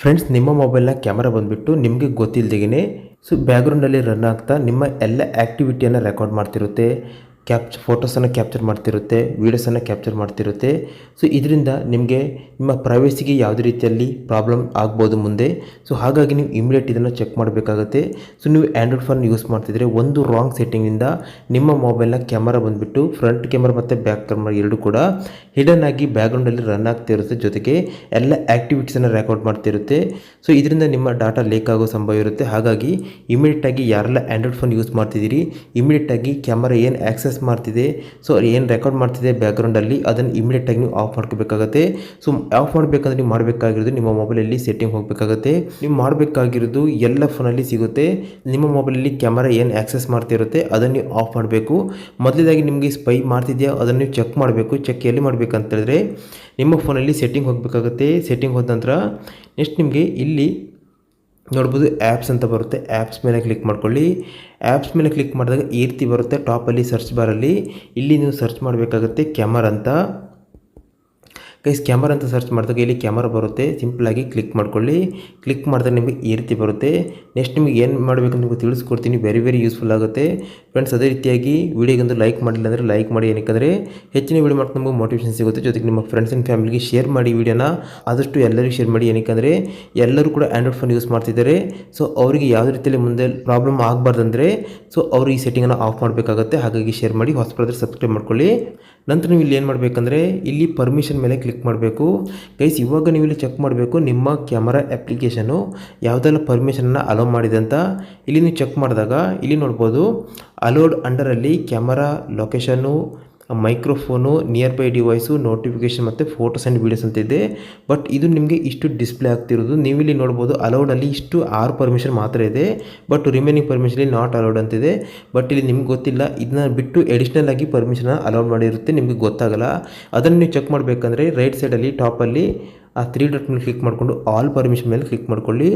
Friends ನಿಮ್ಮ ಮೊಬೈಲ್ನ camera ಬಂದುಬಿಟ್ಟು ನಿಮಗೆ ಗೊತ್ತಿಲ್ಲದೇನೆ ಸೊ ಬ್ಯಾಕ್ಗ್ರೌಂಡಲ್ಲಿ ರನ್ ಆಗ್ತಾ ನಿಮ್ಮ ಎಲ್ಲ ಆ್ಯಕ್ಟಿವಿಟಿಯನ್ನು ರೆಕಾರ್ಡ್ ಮಾಡ್ತಿರುತ್ತೆ. ಕ್ಯಾಪ್ಚ್ ಫೋಟೋಸನ್ನು ಕ್ಯಾಪ್ಚರ್ ಮಾಡ್ತಿರುತ್ತೆ ವೀಡಿಯೋಸನ್ನು ಕ್ಯಾಪ್ಚರ್ ಮಾಡ್ತಿರುತ್ತೆ. ಸೊ ಇದರಿಂದ ನಿಮಗೆ ನಿಮ್ಮ ಪ್ರೈವೇಸಿಗೆ ಯಾವುದೇ ರೀತಿಯಲ್ಲಿ ಪ್ರಾಬ್ಲಮ್ ಆಗ್ಬೋದು ಮುಂದೆ. ಸೊ ಹಾಗಾಗಿ ನೀವು ಇಮಿಡಿಯೇಟ್ ಇದನ್ನು ಚೆಕ್ ಮಾಡಬೇಕಾಗುತ್ತೆ. ಸೊ ನೀವು ಆ್ಯಂಡ್ರಾಯ್ಡ್ ಫೋನ್ ಯೂಸ್ ಮಾಡ್ತಿದ್ರೆ ಒಂದು ರಾಂಗ್ ಸೆಟ್ಟಿಂಗಿಂದ ನಿಮ್ಮ ಮೊಬೈಲ್ನ ಕ್ಯಾಮರಾ ಬಂದುಬಿಟ್ಟು ಫ್ರಂಟ್ ಕ್ಯಾಮರಾ ಮತ್ತು ಬ್ಯಾಕ್ ಕ್ಯಾಮರಾ ಎರಡೂ ಕೂಡ ಹಿಡನ್ ಆಗಿ ಬ್ಯಾಕ್ಗ್ರೌಂಡಲ್ಲಿ ರನ್ ಆಗ್ತಿರುತ್ತೆ ಜೊತೆಗೆ ಎಲ್ಲ ಆ್ಯಕ್ಟಿವಿಟೀಸನ್ನು ರೆಕಾರ್ಡ್ ಮಾಡ್ತಿರುತ್ತೆ. ಸೊ ಇದರಿಂದ ನಿಮ್ಮ ಡಾಟಾ ಲೀಕ್ ಆಗೋ ಸಂಭವ ಇರುತ್ತೆ. ಹಾಗಾಗಿ ಇಮಿಡಿಯೇಟಾಗಿ ಯಾರೆಲ್ಲ ಆ್ಯಂಡ್ರಾಯ್ಡ್ ಫೋನ್ ಯೂಸ್ ಮಾಡ್ತಿದ್ದೀರಿ ಇಮಿಡಿಯೇಟ್ ಆಗಿ ಕ್ಯಾಮರಾ ಏನು ಆ್ಯಕ್ಸೆಸ್ ಮಾಡ್ತಿದೆ. ಸೊ ಏನು ರೆಕಾರ್ಡ್ ಮಾಡ್ತಿದೆ ಬ್ಯಾಕ್ಗ್ರೌಂಡಲ್ಲಿ ಅದನ್ನು ಇಮಿಡಿಯೇಟ್ ಆಗಿ ನೀವು ಆಫ್ ಮಾಡ್ಕೋಬೇಕಾಗತ್ತೆ. ಸೊ ಆಫ್ ಮಾಡಬೇಕಂದ್ರೆ ನೀವು ಮಾಡಬೇಕಾಗಿರೋದು ನಿಮ್ಮ ಮೊಬೈಲಲ್ಲಿ ಸೆಟ್ಟಿಂಗ್ ಹೋಗಬೇಕಾಗತ್ತೆ. ನೀವು ಮಾಡಬೇಕಾಗಿರೋದು ಎಲ್ಲ ಫೋನಲ್ಲಿ ಸಿಗುತ್ತೆ. ನಿಮ್ಮ ಮೊಬೈಲಲ್ಲಿ ಕ್ಯಾಮರಾ ಏನು ಆ್ಯಕ್ಸೆಸ್ ಮಾಡ್ತಿರುತ್ತೆ ಅದನ್ನು ನೀವು ಆಫ್ ಮಾಡಬೇಕು. ಮೊದಲೇದಾಗಿ ನಿಮಗೆ ಸ್ಪೈ ಮಾಡ್ತಿದೆಯಾ, ಅದನ್ನು ನೀವು ಚೆಕ್ ಮಾಡಬೇಕು. ಚೆಕ್ ಎಲ್ಲಿ ಮಾಡಬೇಕಂತ ಹೇಳಿದ್ರೆ, ನಿಮ್ಮ ಫೋನಲ್ಲಿ ಸೆಟ್ಟಿಂಗ್ ಹೋಗಬೇಕಾಗುತ್ತೆ. ಸೆಟ್ಟಿಂಗ್ ಹೋದ ನಂತರ ನೆಕ್ಸ್ಟ್ ನಿಮಗೆ ಇಲ್ಲಿ ನೋಡ್ಬೋದು ಆ್ಯಪ್ಸ್ ಅಂತ ಬರುತ್ತೆ. ಆ್ಯಪ್ಸ್ ಮೇಲೆ ಕ್ಲಿಕ್ ಮಾಡ್ಕೊಳ್ಳಿ. ಆ್ಯಪ್ಸ್ ಮೇಲೆ ಕ್ಲಿಕ್ ಮಾಡಿದಾಗ ಈ ರೀತಿ ಬರುತ್ತೆ ಟಾಪಲ್ಲಿ ಸರ್ಚ್ ಬಾರಲ್ಲಿ ಇಲ್ಲಿ ನೀವು ಸರ್ಚ್ ಮಾಡಬೇಕಾಗುತ್ತೆ ಕ್ಯಾಮರ ಅಂತ. ಗೈಸ್ ಕ್ಯಾಮರಾ ಅಂತ ಸರ್ಚ್ ಮಾಡಿದಾಗ ಇಲ್ಲಿ ಕ್ಯಾಮರಾ ಬರುತ್ತೆ. ಸಿಂಪಲಾಗಿ ಕ್ಲಿಕ್ ಮಾಡ್ಕೊಳ್ಳಿ. ಕ್ಲಿಕ್ ಮಾಡಿದ್ರೆ ನಿಮಗೆ ಈ ರೀತಿ ಬರುತ್ತೆ. ನೆಕ್ಸ್ಟ್ ನಿಮಗೆ ಏನು ಮಾಡಬೇಕು ನಿಮಗೆ ತಿಳಿಸ್ಕೊಡ್ತೀನಿ. ವೆರಿ ವೆರಿ ಯೂಸ್ಫುಲ್ ಆಗುತ್ತೆ. ಫ್ರೆಂಡ್ಸ್ ಅದೇ ರೀತಿಯಾಗಿ ವೀಡಿಯೋಗೊಂದು ಲೈಕ್ ಮಾಡಿಲ್ಲ ಅಂದರೆ ಲೈಕ್ ಮಾಡಿ. ಏನಕ್ಕೆ ಹೆಚ್ಚಿನ ವಿಡಿಯೋ ಮಾಡ್ತಾ ನಮಗೆ ಮೋಟಿವೇಶನ್ ಸಿಗುತ್ತೆ. ಜೊತೆಗೆ ನಿಮ್ಮ ಫ್ರೆಂಡ್ಸ್ ಆ್ಯಂಡ್ ಫ್ಯಾಮಿಲಿಗೆ ಶೇರ್ ಮಾಡಿ ವಿಡಿಯೋನ ಆದಷ್ಟು ಎಲ್ಲರಿಗೂ ಶೇರ್ ಮಾಡಿ. ಏನಕ್ಕೆ ಎಲ್ಲರೂ ಕೂಡ ಆ್ಯಂಡ್ರಾಯ್ಡ್ ಫೋನ್ ಯೂಸ್ ಮಾಡ್ತಿದ್ದಾರೆ. ಸೊ ಅವರಿಗೆ ಯಾವುದೇ ರೀತಿಯಲ್ಲಿ ಮುಂದೆ ಪ್ರಾಬ್ಲಮ್ ಆಗಬಾರ್ದಂದ್ರೆ ಸೊ ಅವರು ಈ ಸೆಟ್ಟಿಂಗನ್ನು ಆಫ್ ಮಾಡಬೇಕಾಗುತ್ತೆ. ಹಾಗಾಗಿ ಶೇರ್ ಮಾಡಿ. ಹೊಸಬರಾದ್ರೆ ಸಬ್ಸ್ಕ್ರೈಬ್ ಮಾಡ್ಕೊಳ್ಳಿ. ನಂತರ ನೀವು ಇಲ್ಲಿ ಏನು ಮಾಡಬೇಕಂದ್ರೆ, ಇಲ್ಲಿ ಪರ್ಮಿಷನ್ ಮೇಲೆ ಕ್ಲಿಕ್ ಮಾಡಬೇಕು. ಗೈಸ್ ಇವಾಗ ನೀವು ಇಲ್ಲಿ ಚೆಕ್ ಮಾಡಬೇಕು, ನಿಮ್ಮ ಕ್ಯಾಮರಾ ಅಪ್ಲಿಕೇಶನು ಯಾವುದೆಲ್ಲ ಪರ್ಮಿಷನನ್ನು ಅಲೋ ಮಾಡಿದೆ ಅಂತ. ಇಲ್ಲಿ ನೀವು ಚೆಕ್ ಮಾಡಿದಾಗ, ಇಲ್ಲಿ ನೋಡ್ಬೋದು allowed ಅಂಡರಲ್ಲಿ camera location microphone near by device notification ಮತ್ತು ಫೋಟೋಸ್ ಆ್ಯಂಡ್ ವೀಡಿಯೋಸ್ ಅಂತ ಇದೆ. ಬಟ್ ಇದು ನಿಮಗೆ ಇಷ್ಟು ಡಿಸ್ಪ್ಲೇ ಆಗ್ತಿರೋದು. ನೀವಿಲ್ಲಿ ನೋಡ್ಬೋದು ಅಲೌಡಲ್ಲಿ ಇಷ್ಟು ಆರು ಪರ್ಮಿಷನ್ ಮಾತ್ರ ಇದೆ. But remaining permission not allowed ಅಂತಿದೆ ಬಟ್ ಇಲ್ಲಿ ನಿಮ್ಗೆ ಗೊತ್ತಿಲ್ಲ, ಇದನ್ನ ಬಿಟ್ಟು ಎಡಿಷ್ನಲ್ ಆಗಿ ಪರ್ಮಿಷನ್ ಅಲೌಡ್ ಮಾಡಿರುತ್ತೆ ನಿಮಗೆ ಗೊತ್ತಾಗಲ್ಲ. ಅದನ್ನು ನೀವು ಚೆಕ್ ಮಾಡಬೇಕಂದ್ರೆ ರೈಟ್ ಸೈಡಲ್ಲಿ ಟಾಪಲ್ಲಿ ಆ ತ್ರೀ ಡಾಟ್ ಮೇಲೆ ಕ್ಲಿಕ್ ಮಾಡಿಕೊಂಡು ಆಲ್ ಪರ್ಮಿಷನ್ ಮೇಲೆ ಕ್ಲಿಕ್ ಮಾಡ್ಕೊಳ್ಳಿ.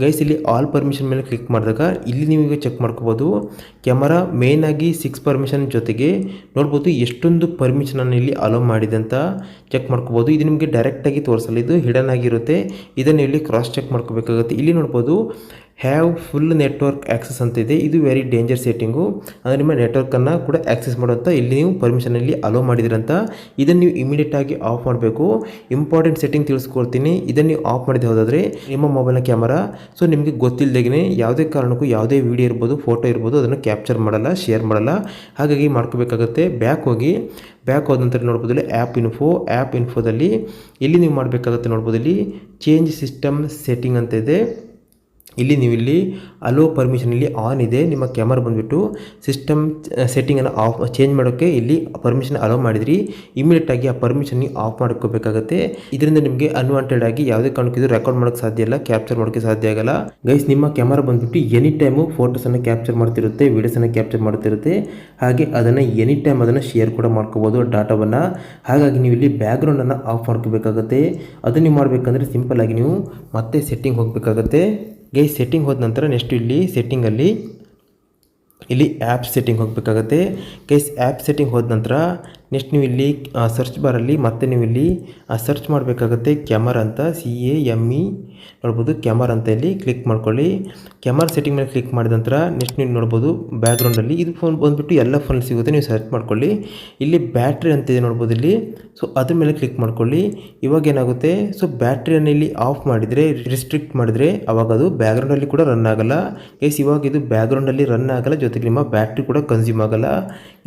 ಗೈಸ್ ಇಲ್ಲಿ ಆಲ್ ಪರ್ಮಿಷನ್ ಮೇಲೆ ಕ್ಲಿಕ್ ಮಾಡಿದಾಗ ಇಲ್ಲಿ ನೀವು ಚೆಕ್ ಮಾಡ್ಕೋಬೋದು ಕ್ಯಾಮರಾ ಮೇನ್ ಆಗಿ ಸಿಕ್ಸ್ ಪರ್ಮಿಷನ್ ಜೊತೆಗೆ ನೋಡ್ಬೋದು ಎಷ್ಟೊಂದು ಪರ್ಮಿಷನನ್ನು ಇಲ್ಲಿ ಅಲೋ ಮಾಡಿದೆ ಅಂತ ಚೆಕ್ ಮಾಡ್ಕೋಬೋದು. ಇದು ನಿಮಗೆ ಡೈರೆಕ್ಟಾಗಿ ತೋರಿಸಲ್ಲ, ಇದು ಹಿಡನ್ ಆಗಿರುತ್ತೆ. ಇದನ್ನು ಇಲ್ಲಿ ಕ್ರಾಸ್ ಚೆಕ್ ಮಾಡ್ಕೋಬೇಕಾಗುತ್ತೆ. ಇಲ್ಲಿ ನೋಡ್ಬೋದು ಹ್ಯಾವ್ ಫುಲ್ ನೆಟ್ವರ್ಕ್ ಆ್ಯಕ್ಸಸ್ ಅಂತ ಇದೆ ಇದು ವೆರಿ ಡೇಂಜರ್ ಸೆಟ್ಟಿಂಗು ಅಂದರೆ ನಿಮ್ಮ ನೆಟ್ವರ್ಕನ್ನು ಕೂಡ ಆ್ಯಕ್ಸೆಸ್ ಮಾಡುವಂಥ ಇಲ್ಲಿ ನೀವು ಪರ್ಮಿಷನಲ್ಲಿ ಅಲೋ ಮಾಡಿದಿರಂತ. ಇದನ್ನು ನೀವು ಇಮಿಡಿಯೇಟ್ ಆಗಿ ಆಫ್ ಮಾಡಬೇಕು. ಇಂಪಾರ್ಟೆಂಟ್ ಸೆಟ್ಟಿಂಗ್ ತಿಳಿಸ್ಕೊಡ್ತೀನಿ ಇದನ್ನು ನೀವು ಆಫ್ ಮಾಡಿದೆ ಹೋದಾದರೆ ನಿಮ್ಮ ಮೊಬೈಲ್ನ ಕ್ಯಾಮರಾ ಸೊ ನಿಮಗೆ ಗೊತ್ತಿಲ್ಲದೇ ಯಾವುದೇ ಕಾರಣಕ್ಕೂ ಯಾವುದೇ ವಿಡಿಯೋ ಇರ್ಬೋದು ಫೋಟೋ ಇರ್ಬೋದು ಅದನ್ನು ಕ್ಯಾಪ್ಚರ್ ಮಾಡಲ್ಲ ಶೇರ್ ಮಾಡಲ್ಲ. ಹಾಗಾಗಿ ಮಾಡ್ಕೋಬೇಕಾಗುತ್ತೆ. ಬ್ಯಾಕ್ ಹೋಗಿ ಬ್ಯಾಕ್ ಹೋದ ನಂತರ ನೋಡ್ಬೋದು ಇಲ್ಲಿ ಆ್ಯಪ್ ಇನ್ಫೋ ಆ್ಯಪ್ ಇನ್ಫೋದಲ್ಲಿ ಇಲ್ಲಿ ನೀವು ಮಾಡಬೇಕಾಗುತ್ತೆ ನೋಡ್ಬೋದು ಇಲ್ಲಿ ಚೇಂಜ್ ಸಿಸ್ಟಮ್ ಸೆಟ್ಟಿಂಗ್ ಅಂತ ಇದೆ ಇಲ್ಲಿ ನೀವು ಇಲ್ಲಿ ಅಲೋ ಪರ್ಮಿಷನ್ ಇಲ್ಲಿ ಆನ್ ಇದೆ. ನಿಮ್ಮ ಕ್ಯಾಮರ ಬಂದುಬಿಟ್ಟು ಸಿಸ್ಟಮ್ ಸೆಟ್ಟಿಂಗನ್ನು ಆಫ್ ಚೇಂಜ್ ಮಾಡೋಕ್ಕೆ ಇಲ್ಲಿ ಪರ್ಮಿಷನ್ ಅಲೋ ಮಾಡಿದ್ರಿ. ಇಮಿಡಿಯೇಟಾಗಿ ಆ ಪರ್ಮಿಷನ್ ಆಫ್ ಮಾಡ್ಕೋಬೇಕಾಗುತ್ತೆ. ಇದರಿಂದ ನಿಮಗೆ ಅನ್ವಾಂಟೆಡ್ ಆಗಿ ಯಾವುದೇ ಕಾರಣಕ್ಕೂ ರೆಕಾರ್ಡ್ ಮಾಡೋಕ್ಕೆ ಸಾಧ್ಯ ಇಲ್ಲ ಕ್ಯಾಪ್ಚರ್ ಮಾಡೋಕ್ಕೆ ಸಾಧ್ಯ ಆಗಲ್ಲ. ಗೈಸ್ ನಿಮ್ಮ ಕ್ಯಾಮರ ಬಂದುಬಿಟ್ಟು ಎನಿ ಟೈಮು ಫೋಟೋಸನ್ನು ಕ್ಯಾಪ್ಚರ್ ಮಾಡ್ತಿರುತ್ತೆ ವೀಡಿಯೋಸನ್ನು ಕ್ಯಾಪ್ಚರ್ ಮಾಡ್ತಿರುತ್ತೆ. ಹಾಗೆ ಅದನ್ನು ಎನಿ ಟೈಮ್ ಅದನ್ನು ಶೇರ್ ಕೂಡ ಮಾಡ್ಕೋಬೋದು ಡಾಟಾವನ್ನು. ಹಾಗಾಗಿ ನೀವು ಇಲ್ಲಿ ಬ್ಯಾಕ್ಗ್ರೌಂಡನ್ನು ಆಫ್ ಮಾಡ್ಕೋಬೇಕಾಗುತ್ತೆ. ಅದನ್ನು ನೀವು ಮಾಡಬೇಕಂದ್ರೆ ಸಿಂಪಲ್ ಆಗಿ ನೀವು ಮತ್ತೆ ಸೆಟ್ಟಿಂಗ್ ಹೋಗಬೇಕಾಗತ್ತೆ. ಗೈ ಸೆಟ್ಟಿಂಗ್ ಹೋದ ನಂತರ ನೆಕ್ಸ್ಟ್ ಇಲ್ಲಿ ಸೆಟ್ಟಿಂಗಲ್ಲಿ ಇಲ್ಲಿ ಆ್ಯಪ್ ಸೆಟ್ಟಿಂಗ್ ಹೋಗಬೇಕಾಗತ್ತೆ. ಗೈಸ್ ಆ್ಯಪ್ ಸೆಟ್ಟಿಂಗ್ ಹೋದ ನಂತರ ನೆಕ್ಸ್ಟ್ ನೀವು ಇಲ್ಲಿ ಸರ್ಚ್ ಬಾರಲ್ಲಿ ಮತ್ತೆ ನೀವು ಇಲ್ಲಿ ಸರ್ಚ್ ಮಾಡಬೇಕಾಗುತ್ತೆ ಕ್ಯಾಮರ ಅಂತ ಸಿ ಎ ಎಂ ಇ ನೋಡ್ಬೋದು ಕ್ಯಾಮರ ಅಂತ ಇಲ್ಲಿ ಕ್ಲಿಕ್ ಮಾಡ್ಕೊಳ್ಳಿ. ಕ್ಯಾಮರ ಸೆಟ್ಟಿಂಗ್ ಮೇಲೆ ಕ್ಲಿಕ್ ಮಾಡಿದ ನಂತರ ನೆಕ್ಸ್ಟ್ ನೀವು ನೋಡ್ಬೋದು ಬ್ಯಾಕ್ಗ್ರೌಂಡಲ್ಲಿ ಇದು ಫೋನ್ ಬಂದುಬಿಟ್ಟು ಎಲ್ಲ ಫೋನ್ ಸಿಗುತ್ತೆ, ನೀವು ಸರ್ಚ್ ಮಾಡ್ಕೊಳ್ಳಿ. ಇಲ್ಲಿ ಬ್ಯಾಟ್ರಿ ಅಂತಿದೆ ನೋಡ್ಬೋದು ಇಲ್ಲಿ. ಸೊ ಅದ್ರ ಮೇಲೆ ಕ್ಲಿಕ್ ಮಾಡ್ಕೊಳ್ಳಿ. ಇವಾಗ ಏನಾಗುತ್ತೆ? ಸೊ ಬ್ಯಾಟ್ರಿಯನ್ನು ಇಲ್ಲಿ ಆಫ್ ಮಾಡಿದರೆ ರಿಸ್ಟ್ರಿಕ್ಟ್ ಮಾಡಿದರೆ ಅವಾಗ ಅದು ಬ್ಯಾಕ್ಗ್ರೌಂಡಲ್ಲಿ ಕೂಡ ರನ್ ಆಗಲ್ಲ. ಏಸ್ ಇವಾಗ ಇದು ಬ್ಯಾಕ್ಗ್ರೌಂಡಲ್ಲಿ ರನ್ ಆಗಲ್ಲ, ಜೊತೆಗೆ ನಿಮ್ಮ ಬ್ಯಾಟ್ರಿ ಕೂಡ ಕನ್ಸ್ಯೂಮ್ ಆಗಲ್ಲ.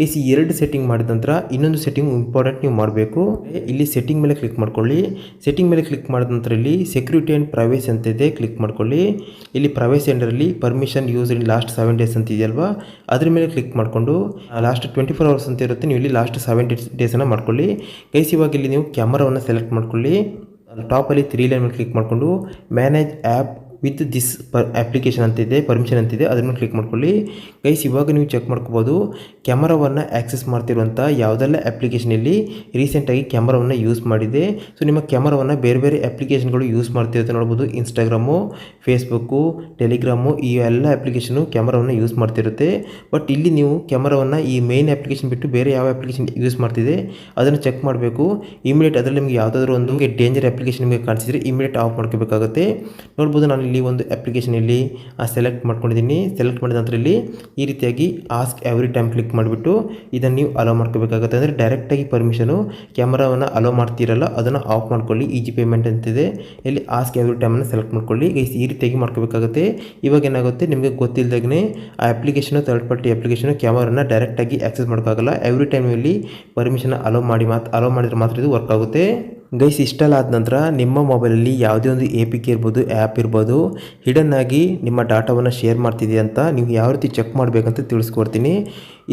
ಎಸ್ ಎರಡು ಸೆಟ್ಟಿಂಗ್ ಮಾಡಿದ ನಂತರ ಇನ್ನೊಂದು ಸೆಟ್ಟಿಂಗ್ ಇಂಪಾರ್ಟೆಂಟ್ ನೀವು ಮಾಡಬೇಕು. ಇಲ್ಲಿ ಸೆಟ್ಟಿಂಗ್ ಮೇಲೆ ಕ್ಲಿಕ್ ಮಾಡ್ಕೊಳ್ಳಿ. ಸೆಟ್ಟಿಂಗ್ ಮೇಲೆ ಕ್ಲಿಕ್ ಮಾಡಿದ ನಂತರ ಇಲ್ಲಿ ಸೆಕ್ಯೂರಿಟಿ ಆ್ಯಂಡ್ ಪ್ರೈವೇಸಿ ಅಂತ ಇದೆ ಕ್ಲಿಕ್ ಮಾಡ್ಕೊಳ್ಳಿ. ಇಲ್ಲಿ privacy ಎಂಡರಲ್ಲಿ permission use in last seven days ಅಂತ ಇದೆಯಲ್ವಾ, ಅದ್ರ ಮೇಲೆ ಕ್ಲಿಕ್ ಮಾಡಿಕೊಂಡು ಲಾಸ್ಟ್ ಟ್ವೆಂಟಿ ಫೋರ್ ಅವರ್ಸ್ ಅಂತ ಇರುತ್ತೆ, ನೀವು ಇಲ್ಲಿ ಲಾಸ್ಟ್ ಸೆವೆನ್ ಡೇಸ್ ಡೇಸನ್ನು ಮಾಡ್ಕೊಳ್ಳಿ. ಗೈಸ್ ಇವಾಗ ಇಲ್ಲಿ ನೀವು ಕ್ಯಾಮರಾವನ್ನು ಸೆಲೆಕ್ಟ್ ಮಾಡ್ಕೊಳ್ಳಿ. ಟಾಪಲ್ಲಿ ತ್ರೀ ಲೈನ್ ಮೇಲೆ ಕ್ಲಿಕ್ ಮಾಡಿಕೊಂಡು manage app with this per application ಅಂತಿದೆ, ಪರ್ಮಿಷನ್ ಅಂತಿದೆ, ಅದನ್ನು ಕ್ಲಿಕ್ ಮಾಡ್ಕೊಳ್ಳಿ. ಗೈಸ್, ಇವಾಗ ನೀವು ಚೆಕ್ ಮಾಡ್ಕೋಬೋದು, ಕ್ಯಾಮರಾವನ್ನು ಆ್ಯಕ್ಸೆಸ್ ಮಾಡ್ತಿರುವಂಥ ಯಾವುದೆಲ್ಲ ಅಪ್ಲಿಕೇಶನಲ್ಲಿ ರೀಸೆಂಟಾಗಿ ಕ್ಯಾಮರಾವನ್ನು ಯೂಸ್ ಮಾಡಿದೆ. ಸೊ, ನಿಮ್ಮ ಕ್ಯಾಮರಾವನ್ನು ಬೇರೆ ಬೇರೆ ಅಪ್ಲಿಕೇಶನ್ಗಳು ಯೂಸ್ ಮಾಡ್ತಿರುತ್ತೆ ನೋಡ್ಬೋದು. ಇನ್ಸ್ಟಾಗ್ರಾಮು ಫೇಸ್ಬುಕ್ಕು ಟೆಲಿಗ್ರಾಮು ಈ ಎಲ್ಲ ಅಪ್ಲಿಕೇಶನು ಕ್ಯಾಮರಾವನ್ನು ಯೂಸ್ ಮಾಡ್ತಿರುತ್ತೆ. ಬಟ್ ಇಲ್ಲಿ ನೀವು ಕ್ಯಾಮರಾವನ್ನು ಈ ಮೇನ್ ಅಪ್ಲಿಕೇಶನ್ ಬಿಟ್ಟು ಬೇರೆ ಯಾವ ಅಪ್ಲಿಕೇಶನ್ ಯೂಸ್ ಮಾಡ್ತಿದೆ, ಅದನ್ನು ಚೆಕ್ ಮಾಡಬೇಕು. ಇಮಿಡಿಯೇಟ್ ಅದರಲ್ಲಿ ನಿಮಗೆ ಯಾವುದಾದ್ರೂ ಒಂದು ಡೇಂಜರ್ ಅಪ್ಲಿಕೇಶನ್ ನಿಮಗೆ ಕಾಣಿಸಿದ್ರೆ ಇಮಿಡಿಯೇಟ್ ಆಫ್ ಮಾಡ್ಕೋಬೇಕಾಗುತ್ತೆ. ನೋಡ್ಬೋದು, ನಾನು ಒಂದು ಅಪ್ಲಿಕೇಶನ್ ಇಲ್ಲಿ ಸೆಲೆಕ್ಟ್ ಮಾಡ್ಕೊಂಡಿದ್ದೀನಿ. ಸೆಲೆಕ್ಟ್ ಮಾಡಿದ ನಂತರ ಇಲ್ಲಿ ಈ ರೀತಿಯಾಗಿ ಆಸ್ಕ್ ಎವ್ರಿ ಟೈಮ್ ಕ್ಲಿಕ್ ಮಾಡಿಬಿಟ್ಟು ಇದನ್ನು ನೀವು ಅಲೋ ಮಾಡ್ಕೋಬೇಕಾಗುತ್ತೆ. ಅಂದರೆ ಡೈರೆಕ್ಟಾಗಿ ಪರ್ಮಿಷನು ಕ್ಯಾಮರಾವನ್ನು ಅಲೋ ಮಾಡ್ತೀರಲ್ಲ, ಅದನ್ನು ಆಫ್ ಮಾಡ್ಕೊಳ್ಳಿ. ಈಜಿ ಪೇಮೆಂಟ್ ಅಂತಿದೆ ಇಲ್ಲಿ ಆಸ್ಕ್ ಎವ್ರಿ ಟೈಮನ್ನು ಸೆಲೆಕ್ಟ್ ಮಾಡ್ಕೊಳ್ಳಿ. ಈ ರೀತಿಯಾಗಿ ಮಾಡ್ಕೋಬೇಕಾಗುತ್ತೆ. ಇವಾಗ ಏನಾಗುತ್ತೆ ನಿಮಗೆ ಗೊತ್ತಿಲ್ಲದಾಗೇ ಆ ಅಪ್ಲಿಕೇಶನು ಥರ್ಡ್ ಪಾರ್ಟಿ ಅಪ್ಲಿಕೇಶನು ಕ್ಯಾಮರಾನ ಡೈರೆಕ್ಟಾಗಿ ಆಕ್ಸೆಸ್ ಮಾಡೋಕ್ಕಾಗಲ್ಲ. ಎವ್ರಿ ಟೈಮ್ ಇಲ್ಲಿ ಪರ್ಮಿಷನ್ ಅಲೋ ಮಾಡಿ ಮಾತ್ರ ಅಲೋ ಮಾಡಿದ್ರೆ ಮಾತ್ರ ಇದು ವರ್ಕ್ ಆಗುತ್ತೆ. ಗೈಸ್, ಇಷ್ಟೆಲ್ಲ ಆದ ನಂತರ ನಿಮ್ಮ ಮೊಬೈಲಲ್ಲಿ ಯಾವುದೇ ಒಂದು ಎ ಪಿ ಕೆ ಇರ್ಬೋದು ಆ್ಯಪ್ ಇರ್ಬೋದು ಹಿಡನ್ ಆಗಿ ನಿಮ್ಮ ಡಾಟಾವನ್ನು ಶೇರ್ ಮಾಡ್ತಿದೆ ಅಂತ ನೀವು ಯಾವ ರೀತಿ ಚೆಕ್ ಮಾಡಬೇಕಂತ ತಿಳಿಸ್ಕೊಡ್ತೀನಿ.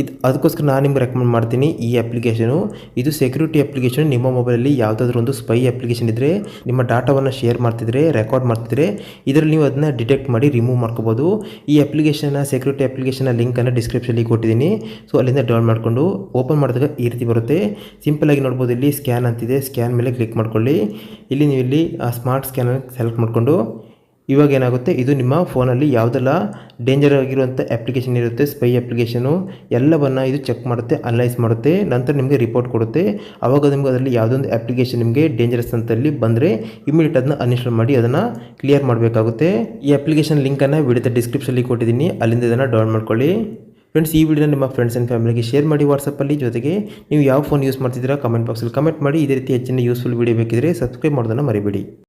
ಇದು ಅದಕ್ಕೋಸ್ಕರ ನಾನು ನಿಮ್ಗೆ ರೆಕಮೆಂಡ್ ಮಾಡ್ತೀನಿ ಈ ಅಪ್ಲಿಕೇಶನು ಇದು ಸೆಕ್ಯೂರಿಟಿ ಅಪ್ಲಿಕೇಶನ್ ನಿಮ್ಮ ಮೊಬೈಲಲ್ಲಿ ಯಾವುದಾದ್ರೂ ಒಂದು ಸ್ಪೈ ಅಪ್ಲಿಕೇಶನ್ ಇದ್ದರೆ ನಿಮ್ಮ ಡಾಟಾವನ್ನು ಶೇರ್ ಮಾಡ್ತಿದ್ರೆ ರೆಕಾರ್ಡ್ ಮಾಡ್ತಿದ್ರೆ, ಇದರಲ್ಲಿ ನೀವು ಅದನ್ನ ಡಿಟೆಕ್ಟ್ ಮಾಡಿ ರಿಮೂವ್ ಮಾಡ್ಕೋಬೋದು. ಈ ಅಪ್ಲಿಕೇಶನ್ನ ಸೆಕ್ಯೂರಿಟಿ ಅಪ್ಲಿಕೇಶನ್ನ ಲಿಂಕನ್ನು ಡಿಸ್ಕ್ರಿಪ್ಷನಲ್ಲಿ ಕೊಟ್ಟಿದ್ದೀನಿ. ಸೊ ಅಲ್ಲಿಂದ ಡೌನ್ ಮಾಡಿಕೊಂಡು ಓಪನ್ ಮಾಡಿದಾಗ ಈ ರೀತಿ ಬರುತ್ತೆ. ಸಿಂಪಲಾಗಿ ನೋಡ್ಬೋದು ಇಲ್ಲಿ. ಸ್ಕ್ಯಾನ್ ಅಂತಿದೆ. ಸ್ಕ್ಯಾನ್ ಮೇಲೆ ಕ್ಲಿಕ್ ಮಾಡ್ಕೊಳ್ಳಿ. ಇಲ್ಲಿ ನೀವು ಇಲ್ಲಿ ಸ್ಮಾರ್ಟ್ ಸ್ಕ್ಯಾನರ್ ಸೆಲೆಕ್ಟ್ ಮಾಡಿಕೊಂಡು ಇವಾಗ ಏನಾಗುತ್ತೆ? ಇದು ನಿಮ್ಮ ಫೋನಲ್ಲಿ ಯಾವುದೆಲ್ಲ ಡೇಂಜರ್ ಆಗಿರುವಂಥ ಅಪ್ಲಿಕೇಶನ್ ಇರುತ್ತೆ ಸ್ಪೈ ಅಪ್ಲಿಕೇಶನು ಎಲ್ಲವನ್ನು ಇದು ಚೆಕ್ ಮಾಡುತ್ತೆ ಅನಲೈಸ್ ಮಾಡುತ್ತೆ, ನಂತರ ನಿಮಗೆ ರಿಪೋರ್ಟ್ ಕೊಡುತ್ತೆ. ಆವಾಗ ನಿಮಗೆ ಅದರಲ್ಲಿ ಯಾವುದೊಂದು ಅಪ್ಲಿಕೇಶನ್ ನಿಮಗೆ ಡೇಂಜರಸ್ ಅಂತಲ್ಲಿ ಬಂದರೆ ಇಮಿಡಿಯೇಟ್ ಅದನ್ನ ಅನ್ಇನ್ಸ್ಟಾಲ್ ಮಾಡಿ ಅದನ್ನು ಕ್ಲಿಯರ್ ಮಾಡಬೇಕಾಗುತ್ತೆ. ಈ ಅಪ್ಲಿಕೇಶನ್ ಲಿಂಕನ್ನು ವಿಡಿಯೋದ ಡಿಸ್ಕ್ರಿಪ್ಷನಲ್ಲಿ ಕೊಟ್ಟಿದ್ದೀನಿ, ಅಲ್ಲಿಂದ ಇದನ್ನು ಡೌನ್ ಮಾಡ್ಕೊಳ್ಳಿ. ಫ್ರೆಂಡ್ಸ್ ಈ ವಿಡಿಯೋನ ನಿಮ್ಮ ಫ್ರೆಂಡ್ಸ್ ಆ್ಯಂಡ್ ಫ್ಯಾಮಿಲಿಗೆ ಶೇರ್ ಮಾಡಿ ವಾಟ್ಸಪ್ಪಲ್ಲಿ ಜೊತೆಗೆ ನೀವು ಯಾವ ಫೋನ್ ಯೂಸ್ ಮಾಡ್ತಿದ್ದೀರಾ ಕಮೆಂಟ್ ಬಾಕ್ಸಲ್ಲಿ ಕಮೆಂಟ್ ಮಾಡಿ. ಇದೇ ರೀತಿ ಹೆಚ್ಚಿನ ಯೂಸ್ಫುಲ್ ವಿಡಿಯೋ ಬೇಕಿದ್ರೆ ಸಬ್ಸ್ಕ್ರೈಬ್ ಮಾಡೋದನ್ನು ಮರಿಬೇಡಿ.